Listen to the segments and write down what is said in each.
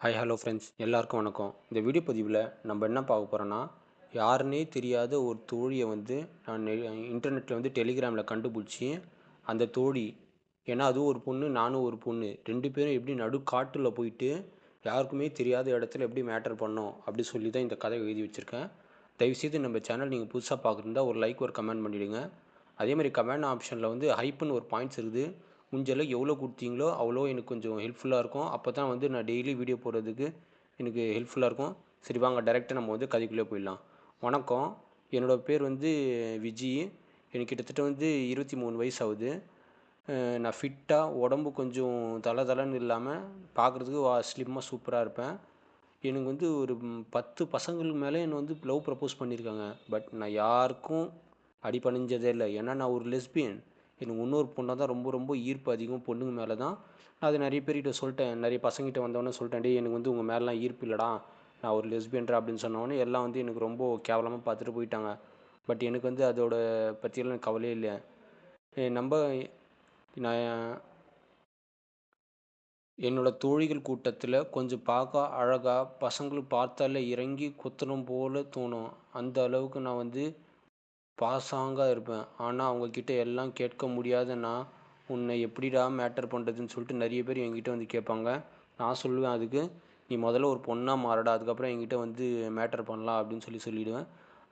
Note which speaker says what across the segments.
Speaker 1: Hi hello friends எல்லாருக்கும் வணக்கம். இந்த வீடியோ பதிவில் நம்ம என்ன பார்க்க போகிறோன்னா யாருன்னே தெரியாத ஒரு தோழியை வந்து நான் இன்டர்நெட்டில் வந்து டெலிகிராமில் கண்டுபிடிச்சி அந்த தோழி ஏன்னா அதுவும் ஒரு பொண்ணு நானும் ஒரு பொண்ணு ரெண்டு பேரும் எப்படி நடு காட்டில் போயிட்டு யாருக்குமே தெரியாத இடத்துல எப்படி மேட்டர் பண்ணோம் அப்படி சொல்லி தான் இந்த கதை எழுதி வச்சுருக்கேன். தயவுசெய்து நம்ம சேனல் நீங்கள் புதுசாக பார்க்குறதா ஒரு லைக் ஒரு கமெண்ட் பண்ணிவிடுங்க அதே மாதிரி கமெண்ட் ஆப்ஷனில் வந்து ஹைப்புன்னு ஒரு பாயிண்ட்ஸ் இருக்குது. முடிஞ்சளவு எவ்வளோ கொடுத்தீங்களோ அவ்வளோ எனக்கு கொஞ்சம் ஹெல்ப்ஃபுல்லாக இருக்கும். அப்போ தான் வந்து நான் டெய்லி வீடியோ போடுறதுக்கு எனக்கு ஹெல்ப்ஃபுல்லாக இருக்கும். சரி வாங்க டேரெக்டாக நம்ம வந்து கதைக்குள்ளே போயிடலாம். வணக்கம். என்னோடய பேர் வந்து விஜி. எனக்கு கிட்டத்தட்ட வந்து இருபத்தி மூணு வயசு ஆகுது நான் ஃபிட்டாக உடம்பு கொஞ்சம் தலை தலைன்னு இல்லாமல் பார்க்குறதுக்கு வா ஸ்லிம்மாக சூப்பராக இருப்பேன். எனக்கு வந்து ஒரு பத்து பசங்களுக்கு மேலே என்னை வந்து லவ் ப்ரப்போஸ் பண்ணியிருக்காங்க. பட் நான் யாருக்கும் அடி பணிஞ்சதே இல்லை. ஏன்னா நான் ஒரு லெஸ்பியன் எனக்கு இன்னொரு பொண்ணை தான் ரொம்ப ரொம்ப ஈர்ப்பு அதிகம் பொண்ணுங்க மேலே தான் நான் அது நிறைய பேர்கிட்ட சொல்லிட்டேன். நிறைய பசங்கிட்ட வந்தவொடனே சொல்லிட்டேன் டேய் எனக்கு வந்து உங்கள் மேலாம் ஈர்ப்பு இல்லைடா. நான் ஒரு லெஸ்பியன்ட்ரா அப்படின்னு சொன்னோடனே எல்லாம் வந்து எனக்கு ரொம்ப கேவலமாக பார்த்துட்டு போயிட்டாங்க. பட் எனக்கு வந்து அதோட பற்றியெல்லாம் எனக்கு கவலையே இல்லை. நம்ம நான் என்னோட தோழிகள் கூட்டத்தில் கொஞ்சம் பார்க்க அழகாக பசங்களுக்கு பார்த்தாலே இறங்கி குத்தணும் போல தோணும். அந்த அளவுக்கு நான் வந்து பாசாங்காக இருப்பேன். ஆனால் அவங்கக்கிட்ட எல்லாம் கேட்க முடியாத நான் உன்னை எப்படிடா மேட்டர் பண்ணுறதுன்னு சொல்லிட்டு நிறைய பேர் என்கிட்ட வந்து கேட்பாங்க. நான் சொல்லுவேன் அதுக்கு நீ முதல்ல ஒரு பொண்ணாக மாறடா அதுக்கப்புறம் என்கிட்ட வந்து மேட்டர் பண்ணலாம் அப்படின்னு சொல்லி சொல்லிவிடுவேன்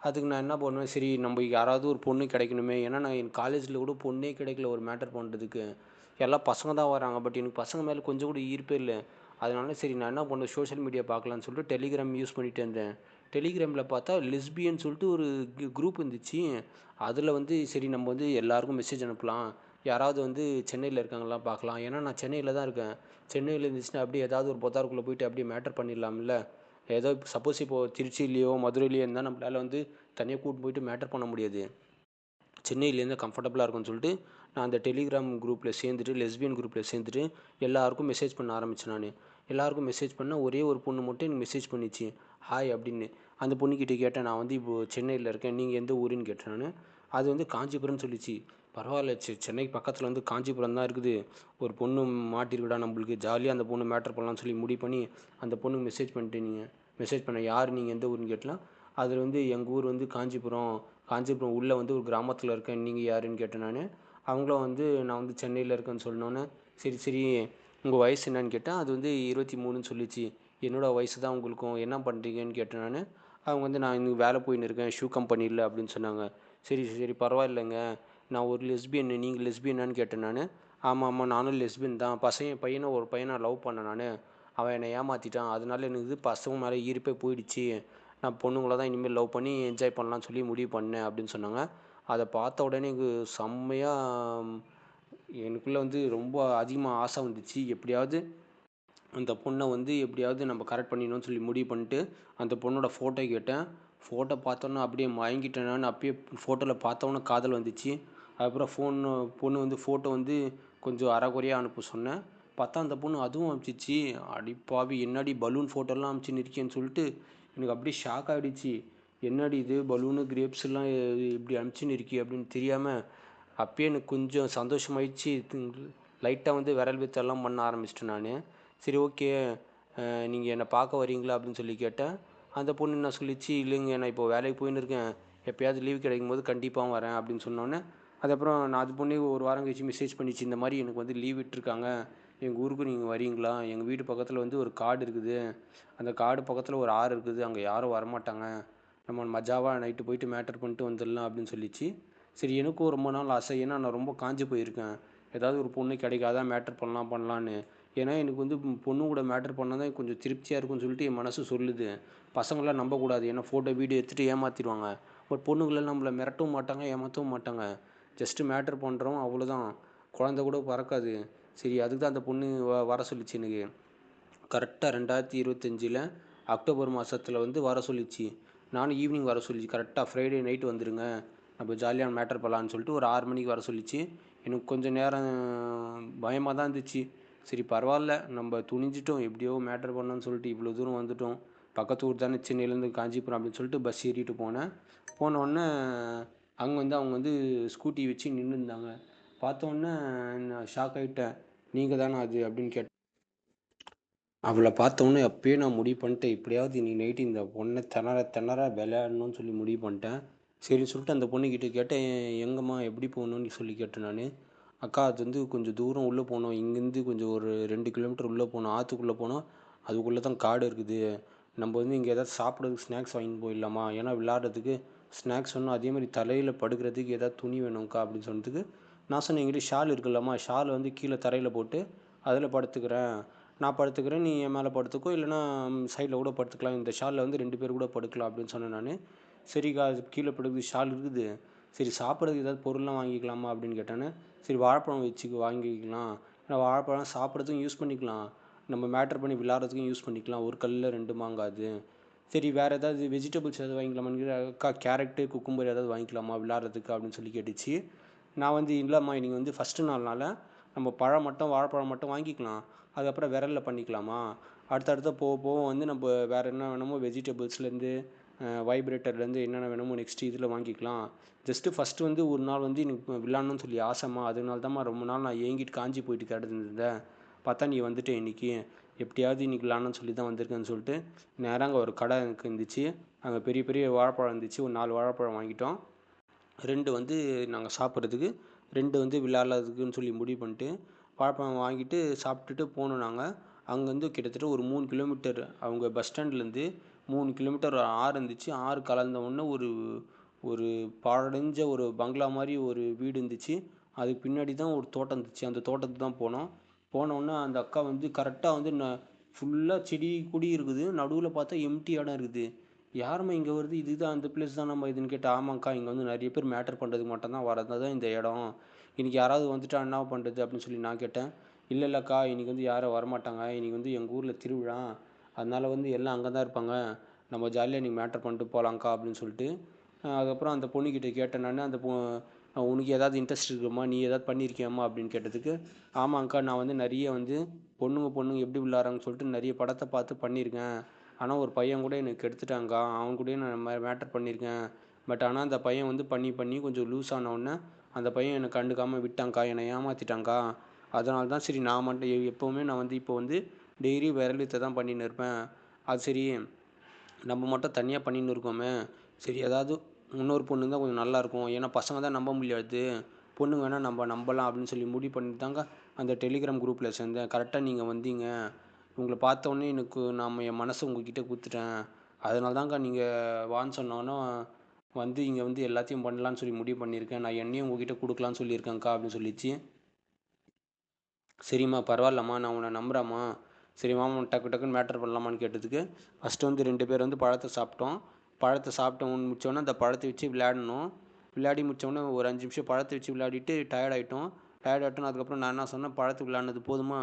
Speaker 1: அதுக்கு நான் என்ன பண்ணுவேன் சரி நம்ம யாராவது ஒரு பொண்ணு கிடைக்கணுமே. ஏன்னா நான் என் காலேஜில் கூட பொண்ணே கிடைக்கல ஒரு மேட்டர் பண்ணுறதுக்கு எல்லாம் பசங்க தான் வராங்க பட் எனக்கு பசங்க மேலே கொஞ்சம் கூட ஈர்ப்பே இல்லை. அதனால சரி நான் என்ன பண்ணுவேன் சோஷியல் மீடியா பார்க்கலான்னு சொல்லிட்டு டெலிகிராம் யூஸ் பண்ணிகிட்டு இருந்தேன். டெலிகிராமில் பார்த்தா லெஸ்பியன் சொல்லிட்டு ஒரு குரூப் இருந்துச்சு. அதில் வந்து சரி நம்ம வந்து எல்லாருக்கும் மெசேஜ் அனுப்பலாம். யாராவது வந்து சென்னையில் இருக்காங்களா பார்க்கலாம். ஏன்னா நான் சென்னையில் தான் இருக்கேன். சென்னையில் இருந்துச்சுன்னா அப்படியே ஏதாவது ஒரு பொத்தாருக்குள்ளே போயிட்டு அப்படியே மேட்டர் பண்ணிடலாம்ல. ஏதோ சப்போஸ் இப்போது திருச்சியிலையோ மதுரையிலையோ இருந்தால் நம்மளால் வந்து தனியாக கூட்டு போயிட்டு மேட்டர் பண்ண முடியாது. சென்னையிலேருந்து கம்ஃபர்டபுளாக இருக்கும்னு சொல்லிட்டு நான் அந்த டெலிகிராம் குரூப்பில் சேர்ந்துட்டு லெஸ்பியன் குரூப்பில் சேர்ந்துட்டு எல்லாருக்கும் மெசேஜ் பண்ண ஆரம்பித்தேன் நான். எல்லாருக்கும் மெசேஜ் பண்ணால் ஒரே ஒரு பொண்ணு மட்டும் எனக்கு மெசேஜ் பண்ணிச்சு. ஹாய் அப்படின்னு அந்த பொண்ணுக்கிட்ட கேட்டேன் நான் வந்து இப்போது சென்னையில் இருக்கேன். நீங்கள் எந்த ஊருன்னு கேட்டேன் நான். அது வந்து காஞ்சிபுரம்னு சொல்லிச்சு. பரவாயில்ல செ- சென்னைக்கு பக்கத்தில் வந்து காஞ்சிபுரம் தான் இருக்குது. ஒரு பொண்ணு மாட்டிருக்குடா நம்மளுக்கு. ஜாலியாக அந்த பொண்ணு மேட்டர் பண்ணலாம்னு சொல்லி முடிவு பண்ணி அந்த பொண்ணுக்கு மெசேஜ் பண்ணிட்டு நீங்கள் மெசேஜ் பண்ண யார் நீங்கள் எந்த ஊருன்னு கேட்டலாம் அதில் வந்து எங்கள் ஊர் வந்து காஞ்சிபுரம். காஞ்சிபுரம் உள்ளே வந்து ஒரு கிராமத்தில் இருக்கேன். நீங்கள் யாருன்னு கேட்டேன் நான். அவங்களும் வந்து நான் வந்து சென்னையில் இருக்கேன்னு சொன்னோன்னே சரி சரி உங்கள் வயசு என்னன்னு கேட்டேன் அது வந்து இருபத்தி மூணுன்னு சொல்லிச்சு. என்னோட வயசு தான் உங்களுக்கும் என்ன பண்ணுறீங்கன்னு கேட்டேன் நான். அவங்க வந்து நான் இன்னும் வேலை போயின்னு இருக்கேன் ஷூ கம்பெனியில் அப்படின்னு சொன்னாங்க. சரி சரி பரவாயில்லைங்க. நான் ஒரு லெஸ்பியன் நீங்கள் லெஸ்பியனான்னு கேட்டேன் நான். ஆமாம் ஆமாம் நானும் லெஸ்பியன் தான். பசங்க பையனை ஒரு பையனை லவ் பண்ணேன் நான். அவன் என்னை ஏமாற்றிட்டான் அதனால எனக்கு இது பசங்க மேலே ஈர்ப்பே போயிடுச்சு. நான் பொண்ணுங்களை தான் இனிமேல் லவ் பண்ணி என்ஜாய் பண்ணலாம்னு சொல்லி முடிவு பண்ணேன் அப்படின்னு சொன்னாங்க. அதை பார்த்த உடனே எனக்கு செம்மையாக எனக்குள்ளே வந்து ரொம்ப அதிகமாக ஆசை வந்துச்சு. எப்படியாவது அந்த பொண்ணை வந்து எப்படியாவது நம்ம கரெக்ட் பண்ணிடணும்னு சொல்லி முடிவு பண்ணிட்டு அந்த பொண்ணோட ஃபோட்டோ கேட்டேன். ஃபோட்டோ பார்த்தோன்னே அப்படியே மயங்கிட்டேன் நான். அப்பயே ஃபோட்டோவில் பார்த்தோன்னே காதல் வந்துச்சு. அதுக்கப்புறம் ஃபோன் பொண்ணு வந்து ஃபோட்டோ வந்து கொஞ்சம் அரைகுறையாக அனுப்ப சொன்னேன். பார்த்தா அந்த பொண்ணு அதுவும் அனுப்பிச்சிச்சு. அடிப்பாவி என்னடி பலூன் ஃபோட்டோலாம் அனுப்பிச்சு நிற்கேன்னு சொல்லிட்டு எனக்கு அப்படியே ஷாக் ஆகிடுச்சு என்னடி இது? பலூனு கிரேப்ஸ் எல்லாம் இப்படி அனுப்பிச்சுன்னு இருக்கி அப்படின்னு தெரியாமல் அப்பயே எனக்கு கொஞ்சம் சந்தோஷமாயிடுச்சு. லைட்டாக வந்து விரல் வித்தெல்லாம் பண்ண ஆரம்பிச்சிட்டேன் நான். சரி ஓகே. நீங்கள் என்னை பார்க்க வரீங்களா அப்படின்னு சொல்லி கேட்டேன். அந்த பொண்ணு என்ன சொல்லிச்சு இல்லைங்க நான் இப்போ வேலைக்கு போயின்னு இருக்கேன். எப்பயாவது லீவ் கிடைக்கும் போது கண்டிப்பாக வரேன் அப்படின்னு சொன்னோன்னே அதுக்கப்புறம் நான் அது பொண்ணே ஒரு வாரம் கழிச்சு மெசேஜ் பண்ணிச்சு இந்த மாதிரி எனக்கு வந்து லீவ் விட்டுருக்காங்க. எங்கள் ஊருக்கு நீங்கள் வரீங்களா எங்கள் வீட்டு பக்கத்தில் வந்து ஒரு காடு இருக்குது. அந்த காடு பக்கத்தில் ஒரு ஆறு இருக்குது. அங்கே யாரும் வரமாட்டாங்க. நம்ம மஜாவாக நைட்டு போயிட்டு மேட்டர் பண்ணிட்டு வந்துடலாம் அப்படின்னு சொல்லிச்சு. சரி எனக்கும் ரொம்ப நாள் ஆசை. ஏன்னா நான் ரொம்ப காஞ்சு போயிருக்கேன். ஏதாவது ஒரு பொண்ணு கிடைக்காதா மேட்டர் பண்ணலாம் பண்ணலான்னு. ஏன்னா எனக்கு வந்து பொண்ணு கூட மேட்ரு பண்ணால் தான் கொஞ்சம் திருப்தியாக இருக்கும்னு சொல்லிட்டு என் மனசு சொல்லுது. பசங்களாம் நம்பக்கூடாது. ஏன்னா ஃபோட்டோ வீடியோ எடுத்துகிட்டு ஏமாற்றிடுவாங்க பட் பொண்ணுங்களெல்லாம் நம்மளை மிரட்டவும் மாட்டாங்க ஏமாற்றவும் மாட்டாங்க. ஜஸ்ட்டு மேட்டர் பண்ணுறோம் அவ்வளோதான் குழந்த கூட பறக்காது. சரி அதுக்கு தான் அந்த பொண்ணு வ வர சொல்லிச்சு எனக்கு. கரெக்டாக ரெண்டாயிரத்தி இருபத்தஞ்சில் அக்டோபர் மாதத்தில் வந்து வர சொல்லிச்சு. நானும் ஈவினிங் வர சொல்லிச்சு. கரெக்டாக ஃப்ரைடே நைட் வந்துடுங்க நம்ம ஜாலியாக மேட்டர் பண்ணலான்னு சொல்லிட்டு ஒரு ஆறு மணிக்கு வர சொல்லிச்சு. எனக்கு கொஞ்சம் நேரம் பயமாக தான் இருந்துச்சு. சரி பரவாயில்ல. நம்ம துணிஞ்சிட்டோம். எப்படியோ மேட்டர் பண்ணோன்னு சொல்லிட்டு இவ்வளோ தூரம் வந்துட்டோம். பக்கத்து ஊர் தானே சென்னையிலேருந்து காஞ்சிபுரம் அப்படின்னு சொல்லிட்டு பஸ் ஏறிட்டு போனேன். போனோடனே அங்கே வந்து அவங்க வந்து ஸ்கூட்டி வச்சு நின்று இருந்தாங்க பார்த்த உடனே நான் ஷாக் ஆகிட்டேன் நீங்கள் தானே அது? அப்படின்னு கேட்டேன். அவளை பார்த்தோன்னே அப்பயே நான் முடிவு பண்ணிட்டேன். எப்படியாவது இன்னைக்கு நைட்டு இந்த பொண்ணை திணற திணற விளையாடணும்னு சொல்லி முடிவு பண்ணிட்டேன். சரின்னு சொல்லிட்டு அந்த பொண்ணுக்கிட்ட கேட்டேன் எங்கம்மா எப்படி போகணும்னு சொல்லி கேட்டேன் நான். அக்கா அது வந்து கொஞ்சம் தூரம் உள்ளே போகணும் இங்கேருந்து கொஞ்சம் ஒரு ரெண்டு கிலோமீட்டர் உள்ளே போகணும் ஆற்றுக்குள்ளே போனால் அதுக்குள்ளே தான் காடு இருக்குது. நம்ம வந்து இங்கே ஏதாவது சாப்பிட்றதுக்கு ஸ்நாக்ஸ் வாங்கிட்டு போயிடலாமா? ஏன்னா விளாட்றதுக்கு ஸ்நாக்ஸ் ஒன்றும் அதே மாதிரி தலையில் படுக்கிறதுக்கு ஏதாவது துணி வேணும்க்கா அப்படின்னு சொன்னதுக்கு நான் சொன்னேன் என்கிட்ட ஷால் இருக்குல்லம்மா. ஷால் வந்து கீழே தரையில் போட்டு அதில் படுத்துக்கிறேன். நான் படுத்துக்கிறேன். நீ என் மேலே படுத்துக்கோ. இல்லைனா சைடில் கூட படுத்துக்கலாம். இந்த ஷாலில் வந்து ரெண்டு பேர் கூட படுக்கலாம். அப்படின்னு சொன்னேன் நான். சரிக்கா அது கீழே படுக்குது ஷால் இருக்குது. சரி சாப்பிட்றதுக்கு ஏதாவது பொருள்லாம் வாங்கிக்கலாமா? அப்படின்னு கேட்டேன்னு சரி வாழைப்பழம் வச்சு வாங்கிக்கலாம். ஏன்னா வாழைப்பழம் சாப்பிட்றதுக்கும் யூஸ் பண்ணிக்கலாம். நம்ம மேட்டர் பண்ணி விளாட்றதுக்கும் யூஸ் பண்ணிக்கலாம். ஒரு கல்லில் ரெண்டு மாங்காது சரி வேறு ஏதாவது வெஜிடபிள்ஸ் ஏதாவது வாங்கிக்கலாமான்னு அக்கா கேரட்டு குக்கும்பர் ஏதாவது வாங்கிக்கலாமா விளாட்றதுக்கு அப்படின்னு சொல்லி கேட்டுச்சு. நான் வந்து இல்லைம்மா நீங்கள் வந்து ஃபஸ்ட்டு நாள்னால நம்ம பழம் மட்டும் வாழைப்பழம் மட்டும் வாங்கிக்கலாம். அதுக்கப்புறம் விரலில் பண்ணிக்கலாமா? அடுத்தடுத்த போக போக வந்து நம்ம வேறு என்ன வேணுமோ வெஜிடபிள்ஸ்லேருந்து வைப்ரேட்டர்லேருந்து என்னென்ன வேணுமோ நெக்ஸ்ட்டு இதில் வாங்கிக்கலாம். ஜஸ்ட்டு ஃபஸ்ட்டு வந்து ஒரு நாள் வந்து எனக்கு விளாட்ணுன்னு சொல்லி ஆசைம்மா அதனால தான்மா ரொம்ப நாள் நான் ஏங்கிட்டு காஞ்சி போயிட்டு கிடந்துருந்தேன் பார்த்தா நீ வந்துட்ட இன்றைக்கி எப்படியாவது இன்றைக்கி விளாட்ணுன்னு சொல்லி தான் வந்திருக்கேன்னு சொல்லிட்டு நேராக அங்கே ஒரு கடை எனக்கு இருந்துச்சு. அங்கே பெரிய பெரிய வாழைப்பழம் இருந்துச்சு. ஒரு நாலு வாழைப்பழம் வாங்கிட்டோம். ரெண்டு வந்து நாங்கள் சாப்பிட்றதுக்கு ரெண்டு வந்து விளாட்றதுக்குன்னு சொல்லி முடிவு பண்ணிட்டு வாழைப்பழம் வாங்கிட்டு சாப்பிட்டுட்டு போனோம் நாங்கள் அங்கேருந்து கிட்டத்தட்ட ஒரு மூணு கிலோமீட்டர் அவங்க பஸ் ஸ்டாண்ட்லேருந்து மூணு கிலோமீட்டர் ஆறு இருந்துச்சு. ஆறு கலந்த உடனே ஒரு ஒரு பாழடைஞ்ச ஒரு பங்களா மாதிரி ஒரு வீடு இருந்துச்சு. அதுக்கு பின்னாடி தான் ஒரு தோட்டம் இருந்துச்சு. அந்த தோட்டத்துக்கு தான் போனோம். போனோடனே அந்த அக்கா வந்து கரெக்டாக வந்து ந ஃபுல்லாக செடி கொடி இருக்குது. நடுவில் பார்த்தா எம்டி இடம் இருக்குது. யாரும்மா இங்கே வருது? இதுதான் அந்த பிளேஸ் தான் நம்ம இதுன்னு கேட்டால் ஆமாங்க்கா இங்கே வந்து நிறைய பேர் மேட்டர் பண்ணுறதுக்கு மட்டும் தான். வரது தான் இந்த இடம். இன்றைக்கி யாராவது வந்துட்டா என்ன பண்ணுறது அப்படின்னு சொல்லி நான் கேட்டேன். இல்லை இல்லைக்கா இன்றைக்கி வந்து யாரும் வரமாட்டாங்க. இன்றைக்கி வந்து எங்கள் ஊரில் திருவிழா. அதனால் வந்து எல்லாம் அங்கே தான் இருப்பாங்க. நம்ம ஜாலியாக இன்றைக்கி மேட்டர் பண்ணிட்டு போகலாங்க்கா அப்படின்னு சொல்லிட்டு அதுக்கப்புறம் அந்த பொண்ணுக்கிட்ட கேட்டேன் நான் அந்த பொ உனக்கு ஏதாவது இன்ட்ரெஸ்ட் இருக்குமா? நீ ஏதாவது பண்ணியிருக்கியாம்மா அப்படின்னு கேட்டதுக்கு ஆமாங்க்கா நான் வந்து நிறைய வந்து பொண்ணுங்க பொண்ணுங்க எப்படி விளாட்றாங்கன்னு சொல்லிட்டு நிறைய படத்தை பார்த்து பண்ணியிருக்கேன். ஆனால் ஒரு பையன் கூட எனக்கு எடுத்துட்டாங்க்கா அவன் கூடயே நான் மேட்டர் பண்ணியிருக்கேன். பட் ஆனால் அந்த பையன் வந்து பண்ணி பண்ணி கொஞ்சம் லூஸ் ஆனவுடனே அந்த பையன் என்னை கண்டுக்காமல் விட்டாங்க்கா என்னை ஏமாற்றிட்டாங்க்கா அதனால தான் சரி நான் மட்டும் எ எப்போவுமே நான் வந்து இப்போ வந்து டெய்லி விரல் வித்தை தான் பண்ணின்னு இருப்பேன். அது சரி நம்ம மட்டும் தனியாக பண்ணின்னு இருக்கோமே. சரி ஏதாவது இன்னொரு பொண்ணு இருந்தால் கொஞ்சம் நல்லாயிருக்கும் ஏன்னா பசங்க தான் நம்ப முடியாது. பொண்ணுங்க வேணால் நம்ம நம்பலாம் அப்படின்னு சொல்லி முடிவு பண்ணிட்டு தாங்க அந்த டெலிகிராம் குரூப்பில் சேர்ந்தேன். கரெக்டாக நீங்கள் வந்தீங்க. உங்களை பார்த்தோன்னே எனக்கு நம்ம என் மனசை உங்ககிட்ட கொடுத்துட்டேன் அதனால தாங்க நீங்கள் வான்னு சொன்னோன்னே வந்து இங்கே வந்து எல்லாத்தையும் பண்ணலான்னு சொல்லி முடிவு பண்ணியிருக்கேன். நான் என்னையும் உங்ககிட்ட கொடுக்கலான்னு சொல்லியிருக்கேன்க்கா அப்படின்னு சொல்லிச்சு. சரிம்மா பரவாயில்லம்மா. நான் உன்னை நம்புகிறேம்மா சரி மாமா டக்கு டக்குன்னு மேட்டர் பண்ணலாமான்னு கேட்டதுக்கு ஃபஸ்ட்டு வந்து ரெண்டு பேர் வந்து பழத்தை சாப்பிட்டோம். பழத்தை சாப்பிட்டு முடிச்சோடனே அந்த பழத்தை வச்சு விளையாடணும். விளையாடி முடிச்சோடனே ஒரு அஞ்சு நிமிஷம் பழத்தை வச்சு விளையாடிட்டு டயர்ட் ஆகிட்டோம் டயர்ட் ஆகிட்டோம் அதுக்கப்புறம் நான் என்ன சொன்னேன் பழத்துக்கு விளையாடுனது போதுமா?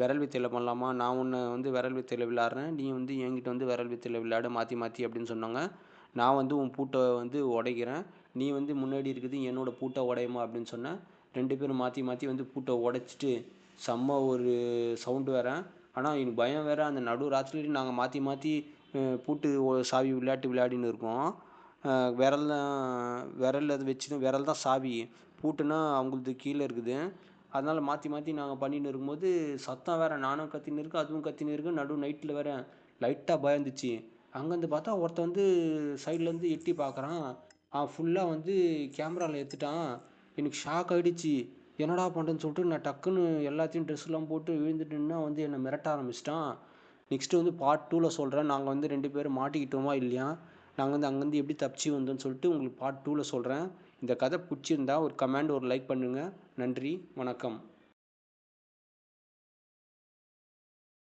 Speaker 1: விரல் வித்தையில் பண்ணலாமா? நான் ஒன்று வந்து விரல் வித்தையில் விளையாடுறேன். நீ வந்து என்கிட்ட வந்து விரல் வித்தையில் விளையாட மாற்றி மாற்றி அப்படின்னு சொன்னாங்க. நான் வந்து உன் பூட்டை வந்து உடைக்கிறேன். நீ வந்து முன்னாடி இருக்குது என்னோடய பூட்டை உடையுமா அப்படின்னு சொன்னேன். ரெண்டு பேரும் மாற்றி மாற்றி வந்து பூட்டை உடைச்சிட்டு செம்ம ஒரு சவுண்டு வரேன் ஆனால் எனக்கு பயம் வேறு. அந்த நடு ராத்திரி நாங்கள் மாற்றி மாற்றி பூட்டு சாவி விளையாட்டு விளையாடின்னு இருக்கோம். விரல் தான் விரல் அது வச்சுன்னு விரல் தான் சாவி. பூட்டுன்னா அவங்களுது கீழே இருக்குது. அதனால் மாற்றி மாற்றி நாங்கள் பண்ணின்னு இருக்கும்போது சத்தம் வேறு. நானும் கத்தின்னு இருக்கேன் அதுவும் கத்தின்னு இருக்கு நடு நைட்டில் வேறு லைட்டாக பயந்துச்சு. அங்கேருந்து பார்த்தா ஒருத்தன் வந்து சைட்லேருந்து எட்டி பார்க்குறான். அவன் ஃபுல்லாக வந்து கேமராவில் எடுத்துட்டான். எனக்கு ஷாக் ஆகிடுச்சு என்னடா பண்ணுறேன்னு சொல்லிட்டு நான் டக்குன்னு எல்லாத்தையும் ட்ரெஸ்லாம் போட்டு விழுந்துட்டுன்னா வந்து என்னை மிரட்ட ஆரம்பிச்சிட்டான். நெக்ஸ்ட்டு வந்து பார்ட் டூவில் சொல்கிறேன் நாங்கள் வந்து ரெண்டு பேரும் மாட்டிக்கிட்டோமா இல்லையா? நாங்கள் வந்து அங்கேருந்து எப்படி தப்பிச்சு வந்தோம்னு சொல்லிட்டு உங்களுக்கு பார்ட் டூவில் சொல்கிறேன் இந்த கதை பிடிச்சிருந்தா ஒரு கமெண்ட் ஒரு லைக் பண்ணுங்கள் நன்றி வணக்கம்.